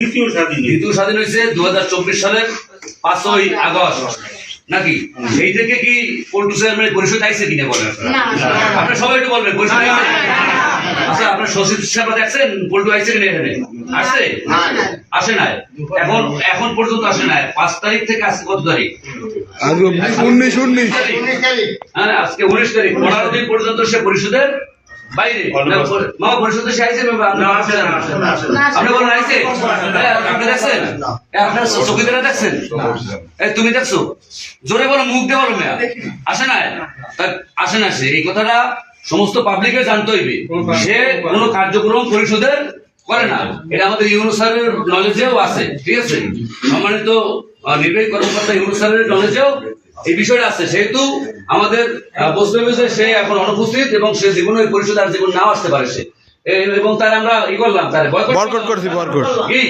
দ্বিতীয় স্বাধীন হয়েছে। দু সালের পাঁচই আগস্ট। নাকি? সেই থেকে কি পল্টু চেয়ারম্যান পরিষদ আইছে কিনা বলেন না, না। আপনার সবাই একটু বলবেন পরিষদ আচ্ছা আপনার শশীর সাহেব দেখছেন? পল্টু আইছে কিনা এখানে? আসছে? আসে নাই? এখন এখন পর্যন্ত আসে নাই। পাঁচ তারিখ থেকে আজকে কত তারিখ? আজকে উনিশ উনিশ। হ্যাঁ আজকে উনিশ তারিখ। পনেরো দিন পর্যন্ত সে পরিষদের বাইরে। মামা পরিষদে সে আইছে? না, আসে না, আসে না, আসে না। আপনি বলেন আইছে? হ্যাঁ, আপনি দেখছেন? এ, আপনার চকিদারা দেখছেন? এ, তুমি দেখছ? জোরে বলো মুখ দিয়ে বলো মেয়া আসে না আসে না সে। এই কথাটা সমস্ত পাবলিকের জানতে হইবে। সে কোনো কার্যক্রম পরিষদের করে না। এটা আমাদের ইউনুসারের নলেজেও আছে ঠিক আছে? সম্মানিত নির্বাহী কর্মকর্তা ইউনুসারের নলেজেও এই বিষয়টা আছে। সেহেতু আমাদের যে সে এখন অনুপস্থিত এবং সে জীবনে ওই পরিষদ আর জীবন নাও আসতে পারে সে। এবং তার আমরা ই করলাম তার বয়কট করছি বয়কট কি?